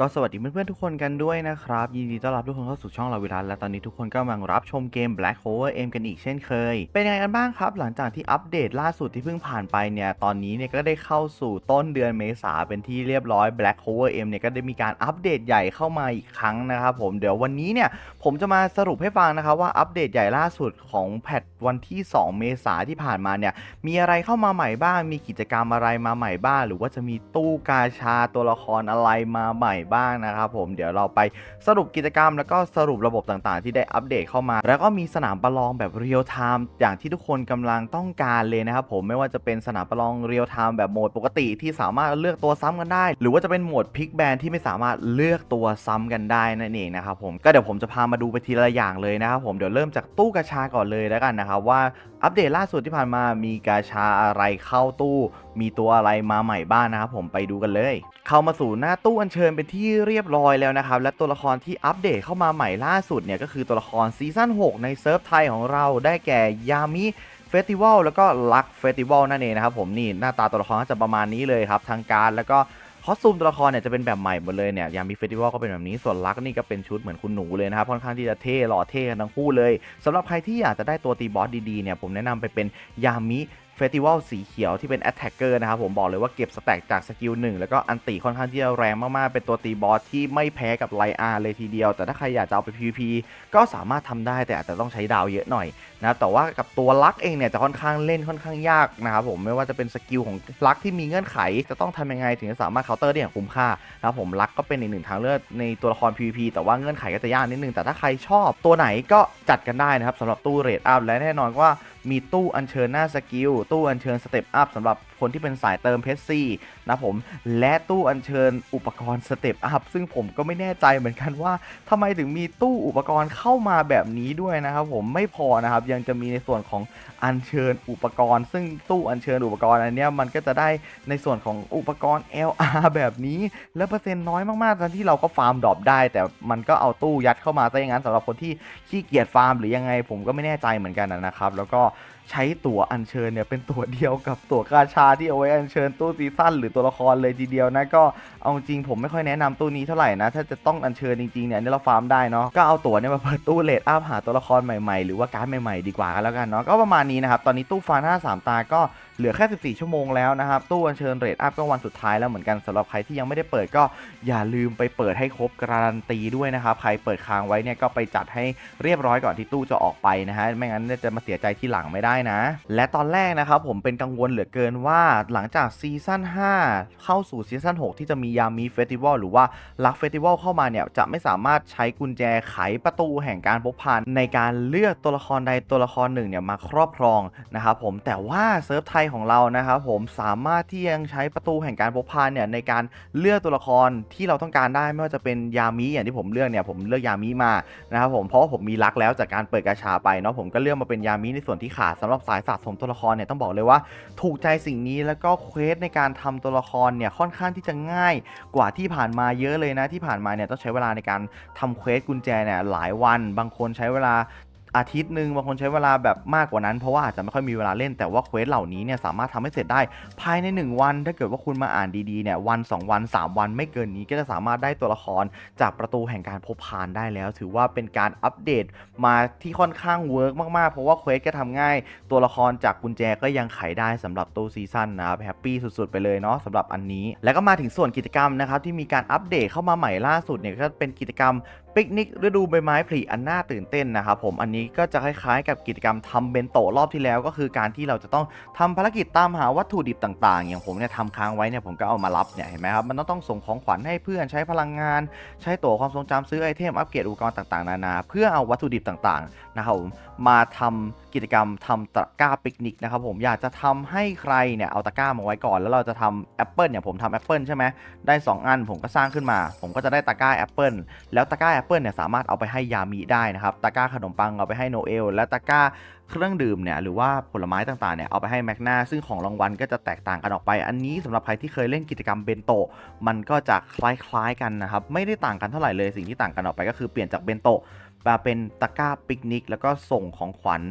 ก็สวัสดีเพื่อนๆทุกคนกันด้วยนะครับ ยินดีต้อนรับทุกคนเข้าสู่ช่องเราวิรัตและตอนนี้ทุกคนก็กำลังรับชมเกม Black Clover M กันอีกเช่นเคย เป็นยังไงกันบ้างครับ หลังจากที่อัปเดตล่าสุดที่เพิ่งผ่านไปเนี่ย ตอนนี้เนี่ยก็ได้เข้าสู่ต้นเดือนเมษาเป็นที่เรียบร้อย Black Clover M เนี่ยก็ได้มีการอัปเดตใหญ่เข้ามาอีกครั้งนะครับผมเดี๋ยววันนี้เนี่ยผมจะมาสรุปให้ฟังนะครับว่าอัปเดตใหญ่ล่าสุดของแพทวันที่ 2 เมษาที่ผ่านมาเนี่ยมีอะไรเข้ามาใหม่บ้าง มีกิจกรรมอะไรมาใหม่บ้าง หรือว่าจะมีตู้กาชาตัวละครอะไรมาใหม่บ้างนะครับผมเดี๋ยวเราไปสรุปกิจกรรม แล้วก็สรุประบบต่างๆ ที่ได้อัปเดตเข้ามา แล้วก็มีสนามประลองแบบเรียลไทม์อย่างที่ทุกคนกำลังต้องการเลยนะครับผมไม่ว่าจะเป็นสนามประลองเรียลไทม์แบบโหมดปกติที่สามารถเลือกตัวซ้ำกันได้ หรือว่าจะเป็นโหมดพิกแบนที่ไม่สามารถเลือกตัวซ้ำกันได้นั่นเองนะครับผมก็เดี๋ยวผมจะพามาดูไปทีละอย่างเลยนะครับผมเดี๋ยวเริ่มจากตู้กาชาก่อนเลยแล้วกันนะครับว่า อัปเดตล่าสุดที่ผ่านมามีกาชาอะไรเข้าตู้ มีตัวอะไรมาใหม่บ้างนะครับผมไปดูกันเลย เข้ามาสู่หน้าตู้อัญเชิญเป็นที่เรียบร้อยแล้วนะครับ และตัวละครที่อัปเดตเข้ามาใหม่ล่าสุดเนี่ยก็คือตัวละครซีซั่น6 ในเซิร์ฟไทยของเราได้แก่ยามิเฟสติวัลแล้วก็ลักเฟสติวัลนั่นเองนะครับผมนี่หน้าตาตัวละครก็จะประมาณนี้เลยครับทางการแล้วก็ คอสตูมตัวละครเนี่ยจะเป็นแบบใหม่หมดเลยเนี่ยยามิเฟสติวัลก็เป็นแบบนี้ส่วนลักนี่ก็เป็นชุดเหมือนคุณหนูเลยนะครับค่อนข้างที่จะเท่หล่อเท่กันทั้งคู่เลยสำหรับใครที่อยากจะได้ตัวตีบอสดีๆเนี่ยผมแนะนำไปเป็นยามิ เฟสติวัลสีเขียวที่เป็น Attacker นะครับผมบอกเลยว่าเก็บสแต็กจากสกิลหนึ่งแล้วก็อันติค่อนข้างที่จะแรงมากๆ เป็นตัวตีบอสที่ไม่แพ้กับไลอาร์เลยทีเดียว แต่ถ้าใครอยากจะเอาไป PVP ก็สามารถทำได้แต่อาจจะต้องใช้ดาวเยอะหน่อยนะแต่ว่ากับตัวลักเองเนี่ยจะค่อนข้างเล่นค่อนข้างยากนะครับผมไม่ว่าจะเป็นสกิลของลักที่มีเงื่อนไข จะต้องทำยังไงถึงจะสามารถเคาน์เตอร์ได้อย่างคุ้มค่านะครับผมลักก็เป็นอีกหนึ่งทางเลือกในตัวละคร PVP แต่ว่าเงื่อนไขก็จะยากนิดนึงแต่ถ้าใครชอบตัวไหนก็จัดกันได้นะครับสำหรับตู้เรทอัพและแน่นอนว่า มีตู้อัญเชิญหน้าสกิล ตู้อัญเชิญสเต็ปอัพสำหรับ คนที่เป็นสายเติมเพชรซีนะผมและตู้อัญเชิญอุปกรณ์สเต็ปอัพซึ่งผมก็ไม่แน่ใจเหมือนกันว่าทำไมถึงมีตู้อุปกรณ์เข้ามาแบบนี้ด้วยนะครับผมไม่พอนะครับยังจะมีในส่วนของอัญเชิญอุปกรณ์ ซึ่งตู้อัญเชิญอุปกรณ์อันนี้มันก็จะได้ในส่วนของอุปกรณ์ LR แบบนี้ แล้วเปอร์เซ็นต์น้อยมากๆตอนที่เราก็ฟาร์มดรอปได้ แต่มันก็เอาตู้ยัดเข้ามาซะอย่างนั้นสำหรับคนที่ขี้เกียจฟาร์มหรือยังไงผมก็ไม่แน่ใจเหมือนกันนะครับ แล้วก็ ใช้ตั๋วอัญเชิญเนี่ยเป็นตั๋วเดียวกับตั๋วกาชาที่เอาไว้อัญเชิญตู้ซีซั่นหรือตัวละครเลยทีเดียวนะก็เอาจริงผมไม่ค่อยแนะนำตู้นี้เท่าไหร่นะถ้าจะต้องอัญเชิญจริงๆเนี่ยนนี้เราฟาร์มได้เนาะก็เอาตั๋วเนี่ยมาเปิดตู้เลดอัพหาตัวละครใหม่ๆ หรือว่าการ์ดใหม่ๆดีกว่ากันแล้วกันเนาะก็ประมาณนี้นะครับตอนนี้ตู้ฟาหน้าสามตาก็เหลือแค่ 14 ชั่วโมงแล้วนะครับ ตู้อัญเชิญเรทอัพก็วันสุดท้ายแล้วเหมือนกันสำหรับใครที่ยังไม่ได้เปิดก็อย่าลืมไปเปิดให้ครบการันตีด้วยนะครับ ใครเปิดค้างไว้เนี่ยก็ไปจัดให้เรียบร้อยก่อนที่ตู้จะออกไปนะฮะไม่งั้นจะมาเสียใจที่หลังไม่ได้นะ และตอนแรกนะครับผมเป็นกังวลเหลือเกินว่าหลังจากซีซั่น5 เข้าสู่ซีซั่น6 ที่จะมียามีเฟสติวัลหรือว่าลักเฟสติวัลเข้ามาเนี่ย จะไม่สามารถใช้กุญแจไขประตูแห่งการพบพานในการเลือกตัวละครใดตัวละครหนึ่งเนี่ยมาครอบครองนะครับผมแต่ว่าเซิร์ฟไทยของเรานะครับผมสามารถที่ยังใช้ประตูแห่งการพบพานเนี่ยในการเลือกตัวละครที่เราต้องการได้ไม่ว่าจะเป็นยามิอย่างที่ผมเลือกเนี่ยผมเลือกยามิมานะครับผมเพราะว่าผมมีลักแล้วจากการเปิดกาชาไปเนาะผมก็เลือกมาเป็นยามิในส่วนที่ขาดสำหรับสายสะสมตัวละครเนี่ยต้องบอกเลยว่า ถูกใจสิ่งนี้แล้วก็เควสในการทำตัวละครเนี่ยค่อนข้างที่จะง่ายกว่าที่ผ่านมาเยอะเลยนะที่ผ่านมาเนี่ยต้องใช้เวลาในการทำเควสกุญแจเนี่ยหลายวัน บางคนใช้เวลา อาทิตย์หนึ่งบางคนใช้เวลาแบบมากกว่านั้นเพราะว่าอาจจะไม่ค่อยมีเวลาเล่นแต่ว่าเควสเหล่านี้เนี่ยสามารถทำให้เสร็จได้ภายใน 1 วัน ถ้าเกิดว่าคุณมาอ่านดีๆเนี่ยวัน 2 วัน 3 วันไม่เกินนี้ก็จะสามารถได้ตัวละครจากประตูแห่งการพบพานได้แล้ว ถือว่าเป็นการอัปเดตมาที่ค่อนข้างเวิร์กมากๆ เพราะว่าเควสก็ทำง่าย ตัวละครจากกุญแจก็ยังไขได้สำหรับตู้ซีซั่นนะครับแฮปปี้สุดๆไปเลยเนาะสำหรับอันนี้ แล้วก็มาถึงส่วนกิจกรรมนะครับที่มีการอัปเดตเข้ามาใหม่ล่าสุดเนี่ยก็เป็นกิจกรรมปิกนิกฤดูใบไม้ผลิอันน่าตื่นเต้นนะครับผมอันนี้ก็จะคล้ายๆ กับกิจกรรมทำเบนโตะรอบที่แล้ว ก็คือการที่เราจะต้องทำภารกิจตามหาวัตถุดิบต่างๆ อย่างผมเนี่ยทำค้างไว้เนี่ยผมก็เอามารับเนี่ยเห็นไหมครับมันต้องต้องส่งของขวัญให้เพื่อนใช้พลังงาน ใช้ตั๋วความทรงจำซื้อไอเทมอัปเกรดอุปกรณ์ต่างๆนานาเพื่อเอาวัตถุดิบต่างๆนะครับผมมาทำกิจกรรมทำตะกร้าปิกนิกนะครับผมอยากจะทำให้ใครเนี่ยเอาตะกร้ามาไว้ก่อน แล้วเราจะทำแอปเปิลเนี่ยผมทำแอปเปิลใช่ไหมได้ 2 อันผมก็สร้างขึ้นมา ผมก็จะได้ตะกร้าแอปเปิลแล้วตะกร้าปเปิลเนี่ยสามารถเอาไปให้ยามีได้นะครับตะกร้าขนมปังเอาไปให้โนเอลและตะกร้าเครื่องดื่มเนี่ยหรือว่าผลไม้ต่างๆเนี่ยเอาไปให้แมกนาซึ่งของรางวัลก็จะแตกต่างกันออกไป อันนี้สำหรับใครที่เคยเล่นกิจกรรมเบนโตะมันก็จะคล้ายๆกันนะครับไม่ได้ต่างกันเท่าไหร่เลยสิ่งที่ต่างกันออกไปก็คือเปลี่ยนจากเบนโตะ มาเป็นตะกร้าปิกนิก แล้วก็ส่งของขวัญ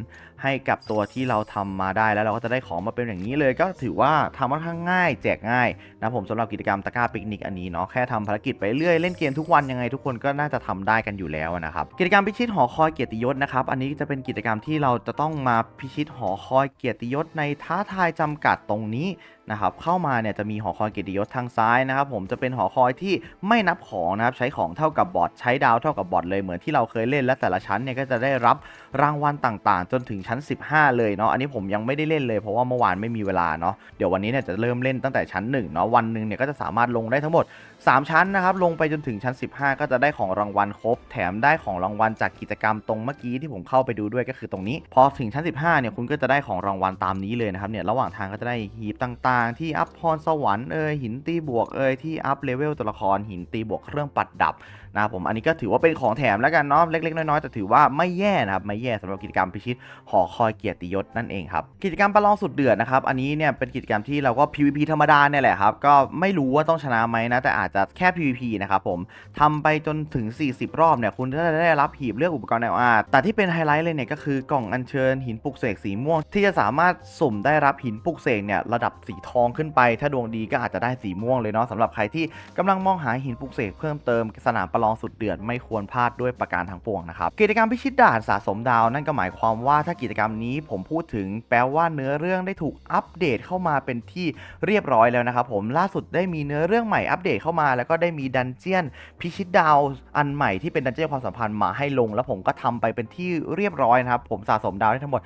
ให้กับตัวที่เราทำมาได้แล้วเราก็จะได้ของมาเป็นอย่างนี้เลย ก็ถือว่าทำค่อนข้างง่าย แจกง่ายนะผมสำหรับกิจกรรมตะกร้าปิกนิกอันนี้เนาะแค่ทำภารกิจไปเรื่อยเล่นเกมทุกวันยังไงทุกคนก็น่าจะทำได้กันอยู่แล้วนะครับกิจกรรมพิชิตหอคอยเกียรติยศนะครับอันนี้จะเป็นกิจกรรมที่เราจะต้องมาพิชิตหอคอยเกียรติยศในท้าทายจำกัดตรงนี้นะครับเข้ามาเนี่ยจะมีหอคอยเกียรติยศทางซ้ายนะครับผมจะเป็นหอคอยที่ไม่นับของนะครับใช้ของเท่ากับบอทใช้ดาวเท่ากับบอทเลยเหมือนที่เราเคยเล่นและแต่ละชั้นเนี่ยก็จะได้รับรางวัลต่างๆ จนถึงชั้น 15 เลยเนาะอันนี้ผมยังไม่ได้เล่นเลยเพราะว่าเมื่อวานไม่มีเวลาเนาะเดี๋ยววันนี้เนี่ยจะเริ่มเล่นตั้งแต่ชั้น1เนาะวันหนึ่งเนี่ยก็จะสามารถลงได้ทั้งหมด 3 ชั้นนะครับลงไปจนถึงชั้น 15 ก็จะได้ของรางวัลครบ แถมได้ของรางวัลจากกิจกรรมตรงเมื่อกี้ที่ผมเข้าไปดูด้วยก็คือตรงนี้ พอถึงชั้น 15เนี่ยคุณก็จะได้ของรางวัลตามนี้เลยนะครับเนี่ยระหว่างทางก็จะได้หีบต่างๆ ที่อัพพรสวรรค์เอ่ยหินตีบวกเอ่ยที่อัพเลเวลตัวละครหินตีบวกเครื่องปัดดับนะครับผมอันนี้ก็ถือว่าเป็นของแถมแล้วกันเนาะเล็กๆ น้อยๆแต่ถือว่าไม่แย่นะครับไม่แย่สำหรับกิจกรรมพิชิตหอคอยเกียรติยศนั่นเองครับกิจกรรมประลองสุดเดือดนะครับอันนี้เนี่ยเป็นกิจกรรมที่เราก็ PVP ธรรมดาเนี่ยแหละครับก็ไม่รู้ว่าต้องชนะไหมนะแต่อาจจะแค่ PVP นะครับผมทำไปจนถึง 40 รอบเนี่ยคุณจะได้รับหีบเลือกอุปกรณ์ LR แต่ที่เป็นไฮไลท์เลยเนี่ยก็คือกล่องอัญเชิญหินปลุกเสกสีม่วง ที่จะสามารถสุ่มได้รับหินปลุกเสกเนี่ยระดับสีทองขึ้นไป ถ้าดวงดีก็อาจจะได้สีม่วงเลยเนาะสำหรับใครที่กำลังมองหาหินปลุกเสกเพิ่มเติมสนามประลองสุดเดือดไม่ควรพลาดด้วยประการทั้งปวงนะครับกิจกรรมพิชิตด่านสะสมดาวนั่นก็หมายความว่าถ้ากิจกรรมนี้ผมพูดถึงแปลว่าเนื้อเรื่องได้ถูกอัปเดตเข้ามาเป็นที่เรียบร้อยแล้วนะครับผมล่าสุดได้มีเนื้อเรื่องใหม่อัปเดตเข้ามา แล้วก็ได้มีดันเจียนพิชิตดาวอันใหม่ที่เป็นดันเจียนความสัมพันธ์มาให้ลง แล้วผมก็ทำไปเป็นที่เรียบร้อยนะครับผมสะสมดาวได้ทั้งหมด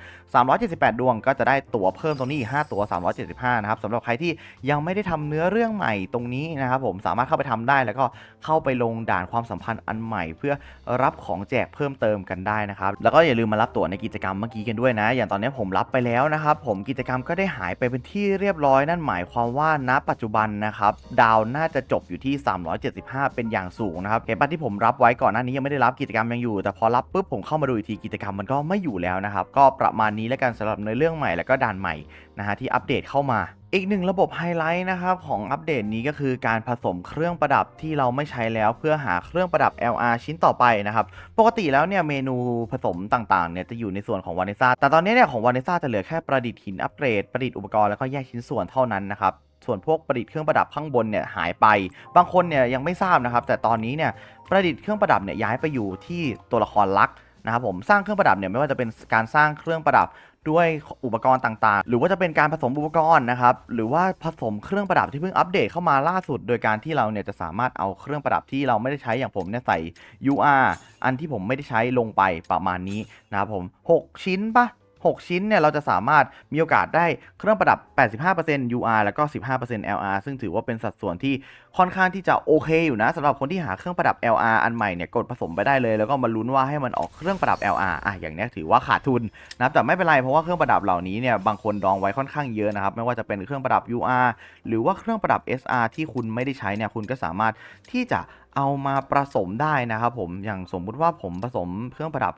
378 ดวงก็จะได้ตั๋วเพิ่มตรงนี้อีก5ตั๋ว375 นะครับสำหรับใครที่ยังไม่ได้ทำเนื้อเรื่องใหม่ตรงนี้นะครับผมสามารถเข้าไปทำได้แล้วก็เข้าไปลงด่านความสัมพันธ์อันใหม่ เพื่อรับของแจกเพิ่มเติมกันได้นะครับแล้วก็อย่าลืมมารับตั๋วในกิจกรรมเมื่อกี้กันด้วยนะ อย่างตอนนี้ผมรับไปแล้วนะครับผมกิจกรรมก็ได้หายไปเป็นที่เรียบร้อยนั่นหมายความว่าณปัจจุบันนะครับดาวน่าจะจบอยู่ที่ 375 เป็นอย่างสูงนะครับเห็นปะที่ผมรับไว้ก่อนหน้านี้ยังไม่ได้รับกิจกรรมยังอยู่ แต่พอรับปุ๊บผมเข้ามาดูอีกทีกิจกรรมมันก็ไม่อยู่แล้วนะครับก็ประมาณนี้แล้วกันสำหรับในเรื่องใหม่แล้วก็ด่านใหม่นะฮะที่อัปเดตเข้ามาอีกหนึ่งระบบไฮไลท์นะครับของอัปเดตนี้ก็คือการผสมเครื่องประดับที่เราไม่ใช้แล้วเพื่อหาเครื่องประดับ LR ชิ้นต่อไปนะครับปกติแล้วเนี่ยเมนูผสมต่างๆเนี่ยจะอยู่ในส่วนของวานิซ่าแต่ตอนนี้เนี่ยของวานิซ่าจะเหลือแค่ประดิษฐ์หินอัปเกรดประดิษฐ์อุปกรณ์แล้วก็แยกชิ้นส่วนเท่านั้นนะครับส่วนพวกประดิษฐ์เครื่องประดับข้างบนเนี่ยหายไป บางคนเนี่ยยังไม่ทราบนะครับ แต่ตอนนี้เนี่ยประดิษฐ์เครื่องประดับเนี่ยย้ายไปอยู่ที่ตัวละครลัก นะครับผมสร้างเครื่องประดับเนี่ยไม่ว่าจะเป็นการสร้างเครื่องประดับด้วยอุปกรณ์ต่างๆ หรือว่าจะเป็นการผสมอุปกรณ์นะครับ หรือว่าผสมเครื่องประดับที่เพิ่งอัปเดตเข้ามาล่าสุด โดยการที่เราเนี่ยจะสามารถเอาเครื่องประดับที่เราไม่ได้ใช้อย่างผมเนี่ยใส่ UR อันที่ผมไม่ได้ใช้ลงไปประมาณนี้นะครับผม 6 ชิ้นปะ 6 ชิ้นเนี่ยเราจะสามารถมีโอกาสได้เครื่องประดับ 85% UR แล้วก็ 15% LR ซึ่งถือว่าเป็นสัดส่วนที่ค่อนข้างที่จะโอเคอยู่นะสำหรับคนที่หาเครื่องประดับ LR อันใหม่เนี่ยกดผสมไปได้เลย แล้วก็มาลุ้นว่าให้มันออกเครื่องประดับ LR อะอย่างนี้ถือว่าขาดทุนนะแต่ไม่เป็นไรเพราะว่าเครื่องประดับเหล่านี้เนี่ยบางคนดองไว้ค่อนข้างเยอะนะครับไม่ว่าจะเป็นเครื่องประดับ UR หรือว่าเครื่องประดับ SR ที่คุณไม่ได้ใช้เนี่ยคุณก็สามารถที่จะเอามาผสมได้นะครับผมอย่างสมมุติว่าผมผสมเครื่องประดับ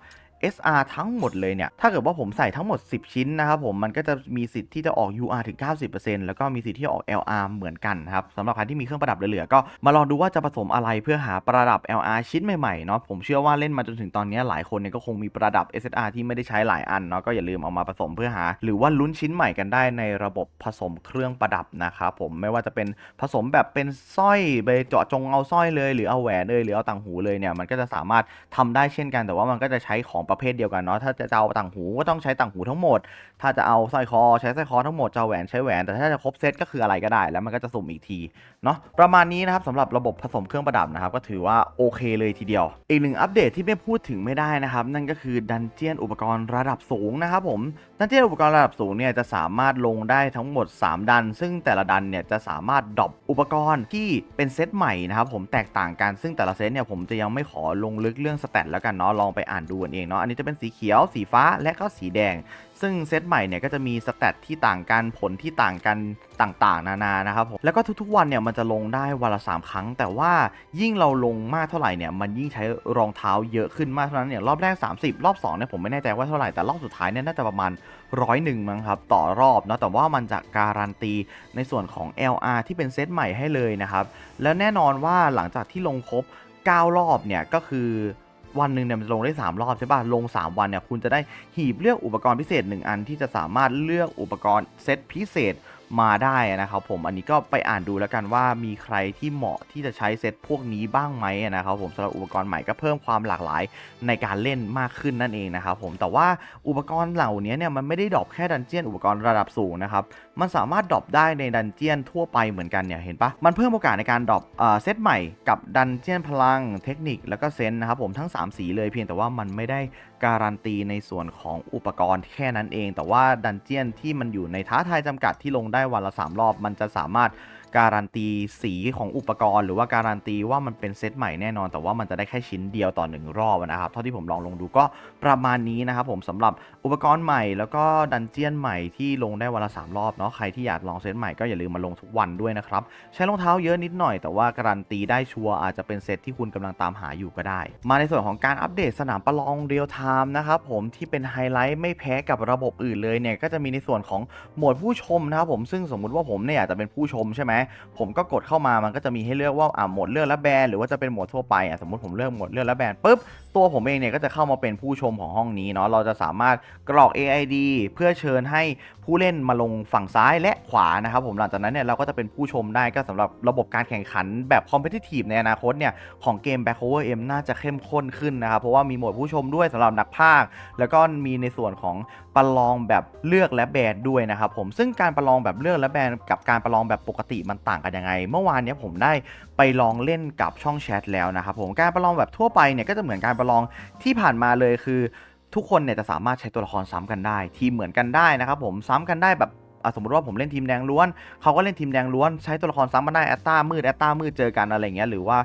SR ทั้งหมดเลยเนี่ย ถ้าเกิดว่าผมใส่ทั้งหมด 10 ชิ้นนะครับผม มันก็จะมีสิทธิ์ที่จะออก UR ถึง 90%แล้วก็มีสิทธิ์ที่จะออก LR เหมือนกันครับสำหรับใครที่มีเครื่องประดับเหลือๆ ก็มาลองดูว่าจะผสมอะไรเพื่อหาประดับ LR ชิ้นใหม่ๆ เนาะ ผมเชื่อว่าเล่นมาจนถึงตอนนี้หลายคนเนี่ยก็คงมีประดับ SR ที่ไม่ได้ใช้หลายอันเนาะ ก็อย่าลืมเอามาผสมเพื่อหา หรือว่าลุ้นชิ้นใหม่กันได้ในระบบผสมเครื่องประดับนะครับผม ไม่ว่าจะเป็นผสมแบบเป็นสร้อยไปเจาะจงเอาสร้อยเลย หรือเอาแหวนเลยหรือเอาต่างหูเลยเนี่ยมันก็จะสามารถทำได้เช่นกันแต่ว่ามันก็จะใช้ของประเภทเดียวกันเนาะถ้าจะเอาต่างหูก็ต้องใช้ต่างหูทั้งหมด ถ้าจะเอาสร้อยคอใช้สร้อยคอทั้งหมดจะแหวนใช้แหวน แต่ถ้าจะครบเซตก็คืออะไรก็ได้ แล้วมันก็จะสุ่มอีกทีเนาะประมาณนี้นะครับสำหรับระบบผสมเครื่องประดับนะครับก็ถือว่าโอเคเลยทีเดียว อีกหนึ่งอัปเดตที่ไม่พูดถึงไม่ได้นะครับนั่นก็คือดันเจียนอุปกรณ์ระดับสูงนะครับผมดันเจียนอุปกรณ์ระดับสูงเนี่ยจะสามารถลงได้ทั้งหมด 3 ดัน ซึ่งแต่ละดันเนี่ยจะสามารถดรอปอุปกรณ์ที่เป็นเซตใหม่นะครับผมแตกต่างกันซึ่งแต่ละเซตเนี่ยผมจะยังไม่ขอลงลึกเรื่องสแตทแล้วกันเนาะลองไปอ่านดูกันเองเนาะอันนี้จะเป็นสีเขียว สีฟ้าและก็สีแดง ซึ่งเซตใหม่เนี่ยก็จะมีสแตทที่ต่างกันผลที่ต่างกันต่างๆ นานานะครับผมแล้วก็ทุกๆวันเนี่ยมันจะลงได้วันละ3ครั้ง แต่ว่ายิ่งเราลงมากเท่าไหร่เนี่ยมันยิ่งใช้รองเท้าเยอะขึ้นมากเท่านั้นเนี่ยรอบแรก 30 รอบ2เนี่ยผมไม่แน่ใจว่าเท่าไหร่แต่รอบสุดท้ายเนี่ยน่าจะประมาณร้อยหนึ่งมั้งครับต่อรอบเนาะแต่ว่ามันจะการันตีในส่วนของ LR ที่เป็นเซตใหม่ให้เลยนะครับแล้วแน่นอนว่าหลังจากที่ลงครบ 9 รอบเนี่ยก็คือ วันหนึ่งเนี่ยมันจะลงได้ 3 รอบใช่ป่ะ ลง 3 วันเนี่ยคุณจะได้หีบเลือกอุปกรณ์พิเศษ 1 อันที่จะสามารถเลือกอุปกรณ์เซตพิเศษ มาได้นะครับผมอันนี้ก็ไปอ่านดูแล้วกันว่ามีใครที่เหมาะที่จะใช้เซตพวกนี้บ้างไหมนะครับผมสำหรับอุปกรณ์ใหม่ก็เพิ่มความหลากหลายในการเล่นมากขึ้นนั่นเองนะครับผมแต่ว่าอุปกรณ์เหล่านี้เนี่ยมันไม่ได้ดรอปแค่ดันเจียนอุปกรณ์ระดับสูงนะครับมันสามารถดรอปได้ในดันเจียนทั่วไปเหมือนกันเนี่ยเห็นปะมันเพิ่มโอกาสในการดรอปเซตใหม่กับดันเจียนพลังเทคนิคแล้วก็เซนส์นะครับผมทั้ง 3 สีเลยเพียงแต่ว่ามันไม่ได้การันตีในส่วนของอุปกรณ์แค่นั้นเอง แต่ว่าดันเจียนที่มันอยู่ในท้าทายจำกัดที่ลงได้วันละ 3 รอบ มันจะสามารถ การันตีสีของอุปกรณ์ หรือว่าการันตีว่ามันเป็นเซตใหม่แน่นอน แต่ว่ามันจะได้แค่ชิ้นเดียวต่อหนึ่งรอบนะครับ เท่าที่ผมลองลงดูก็ประมาณนี้นะครับผมสำหรับอุปกรณ์ใหม่แล้วก็ดันเจียนใหม่ที่ลงได้วันละ3รอบเนาะใครที่อยากลองเซตใหม่ก็อย่าลืมมาลงทุกวันด้วยนะครับใช้รองเท้าเยอะนิดหน่อยแต่ว่าการันตีได้ชัวร์อาจจะเป็นเซตที่คุณกำลังตามหาอยู่ก็ได้ มาในส่วนของการอัปเดตสนามประลองเรียลไทม์นะครับผมที่เป็นไฮไลท์ไม่แพ้กับระบบอื่นเลยเนี่ยก็จะมีในส่วนของหมวดผู้ชมนะครับผมซึ่งสมมุติว่าผมเนี่ยอยากจะเป็นผู้ชมใช่ไหมผมก็กดเข้ามามันก็จะมีให้เลือกว่าอ่าโหมดเลือกและแบนหรือว่าจะเป็นโหมดทั่วไปอะสมมติผมเลือกโหมดเลือกและแบนปุ๊บ ตัวผมเองเนี่ยก็จะเข้ามาเป็นผู้ชมของห้องนี้เนาะเราจะสามารถกรอก AID เพื่อเชิญให้ผู้เล่นมาลงฝั่งซ้ายและขวานะครับผมหลังจากนั้นเนี่ยเราก็จะเป็นผู้ชมได้ก็สำหรับระบบการแข่งขันแบบคอมเพติทีฟในอนาคตเนี่ยของเกม Back Over M น่าจะเข้มข้นขึ้นนะครับเพราะว่ามีโหมดผู้ชมด้วยสำหรับนักพากย์แล้วก็มีในส่วนของประลองแบบเลือกและแบนด้วยนะครับผมซึ่งการประลองแบบเลือกและแบนกับการประลองแบบปกติมันต่างกันยังไง เมื่อวานเนี้ยผมได้ไปลองเล่นกับช่องแชทแล้วนะครับผมการประลองแบบทั่วไปเนี่ยก็จะเหมือนการประลองที่ผ่านมาเลยคือ ทุกคนเนี่ยจะสามารถใช้ตัวละครซ้ำกันได้ ทีมเหมือนกันได้นะครับผมซ้ำกันได้แบบสมมติว่าผมเล่นทีมแดงล้วน เขาก็เล่นทีมแดงล้วน ใช้ตัวละครซ้ำกันได้แอตตามืดแอตตามืดเจอกันอะไรเงี้ยหรือว่า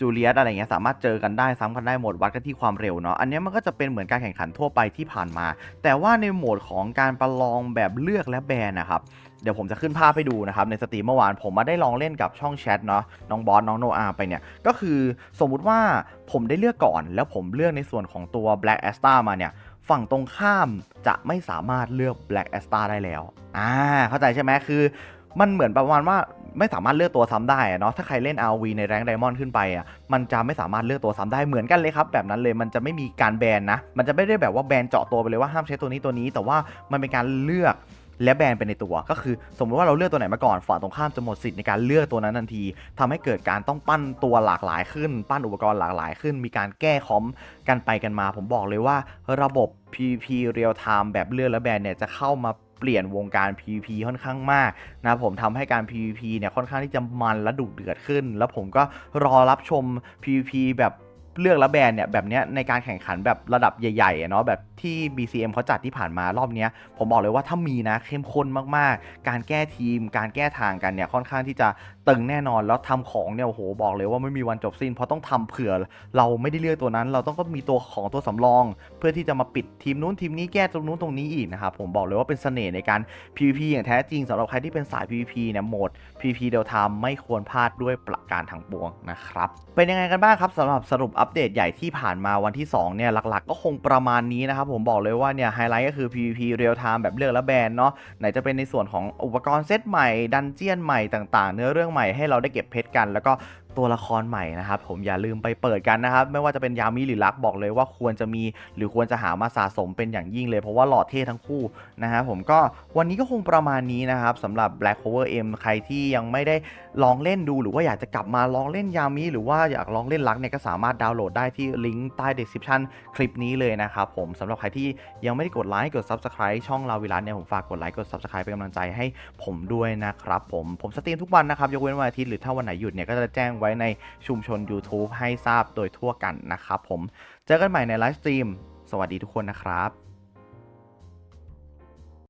จูเลียสอะไรเงี้ยสามารถเจอกันได้ซ้ำกันได้หมดวัดกันที่ความเร็วเนาะอันนี้มันก็จะเป็นเหมือนการแข่งขันทั่วไปที่ผ่านมา แต่ว่าในโหมดของการประลองแบบเลือกและแบนนะครับ เดี๋ยวผมจะขึ้นภาพให้ดูนะครับในสตรีมเมื่อวานผมมาได้ลองเล่นกับช่องแชทเนาะน้องบอสน้องโนอาไปเนี่ย ก็คือสมมุติว่าผมได้เลือกก่อน แล้วผมเลือกในส่วนของตัว Black a s t a มาเนี่ยฝั่งตรงข้ามจะไม่สามารถเลือก Black a s t a ได้แล้วอ่าเข้าใจใช่ไหมคือ มันเหมือนประมาณว่าไม่สามารถเลือกตัวซ้ำได้เนาะถ้าใครเล่น RV ในแรงไดมอนด์ขึ้นไปอะมันจะไม่สามารถเลือกตัวซ้ำได้เหมือนกันเลยครับ แบบนั้นเลยมันจะไม่มีการแบนนะ มันจะไม่ได้แบบว่าแบนเจาะตัวไปเลยว่าห้ามใช้ตัวนี้ตัวนี้ แต่ว่ามันเป็นการเลือก และแบนไปในตัวก็คือ สมมติว่าเราเลือกตัวไหนมาก่อนฝั่งตรงข้ามจะหมดสิทธิ์ในการเลือกตัวนั้นทันทีทำให้เกิดการต้องปั้นตัวหลากหลายขึ้น ปั้นอุปกรณ์หลากหลายขึ้น มีการแก้คอมกันไปกันมา ผมบอกเลยว่าระบบ PVP Real Time แบบเลือกและแบนเนี่ยจะเข้ามาเปลี่ยนวงการ PVP ค่อนข้างมากนะผมทำให้การ PVP เนี่ยค่อนข้างที่จะมันและดุเดือดขึ้น แล้วผมก็รอรับชม PVP แบบ เลือกและแบนเนี่ยแบบเนี้ยในการแข่งขันแบบระดับใหญ่ๆเนาะแบบที่ BCM เขาจัดที่ผ่านมารอบนี้ผมบอกเลยว่าถ้ามีนะเข้มข้นมากๆ การแก้ทีม การแก้ทางกันเนี่ยค่อนข้างที่จะตึงแน่นอนแล้วทำของเนี่ยโอ้โหบอกเลยว่าไม่มีวันจบสิ้น เพราะต้องทำเผื่อเราไม่ได้เลือกตัวนั้น เราต้องก็มีตัวของตัวสำรอง เพื่อที่จะมาปิดทีมนู้นทีมนี้แก้ตรงนู้นตรงนี้อีกนะครับผมบอกเลยว่าเป็นเสน่ห์ในการ PVP อย่างแท้จริงสำหรับใครที่เป็นสาย PVP เนี่ยโหมด PVP เดลทามไม่ควรพลาดด้วยประการทางปวงนะครับเป็นยังไงกันบ้างครับสำหรับสรุปอัปเดตใหญ่ที่ผ่านมาวันที่2เนี่ยหลักๆ ก็คงประมาณนี้นะครับผมบอกเลยว่าเนี่ยไฮไลท์ก็คือ PVP Real Time แบบเลือกและแบนเนาะไหนจะเป็นในส่วนของอุปกรณ์เซตใหม่ดันเจียนใหม่ต่างๆ เนื้อเรื่องใหม่ให้เราได้เก็บเพชรกัน แล้วก็ ตัวละครใหม่นะครับผมอย่าลืมไปเปิดกันนะครับ ไม่ว่าจะเป็นยามิหรือลักบอกเลยว่าควรจะมีหรือควรจะหามาสะสมเป็นอย่างยิ่งเลย เพราะว่าหล่อเท่ทั้งคู่นะครับผมก็วันนี้ก็คงประมาณนี้นะครับสำหรับ Black Cover M ใครที่ยังไม่ได้ลองเล่นดูหรือว่าอยากจะกลับมาลองเล่นยามิหรือว่าอยากลองเล่นลักเนี่ยก็สามารถดาวน์โหลดได้ที่ลิงก์ใต้ description คลิปนี้เลยนะครับผมสำหรับใครที่ยังไม่ได้กดไลค์กด Subscribe ช่องลาวิลันเนี่ยผมฝากกดไลค์กด Subscribe เป็นกำลังใจให้ผมด้วยนะครับผมผมสตรีมทุกวันนะครับยกเว้นวันอาทิตย์หรือถ้าวันไหนหยุดเนี่ยก็จะแจ้งว้ในชุมชน YouTube ให้ทราบโดยทั่วกันนะครับผม เจอกันใหม่ในไลฟ์สตรีม สวัสดีทุกคนนะครับ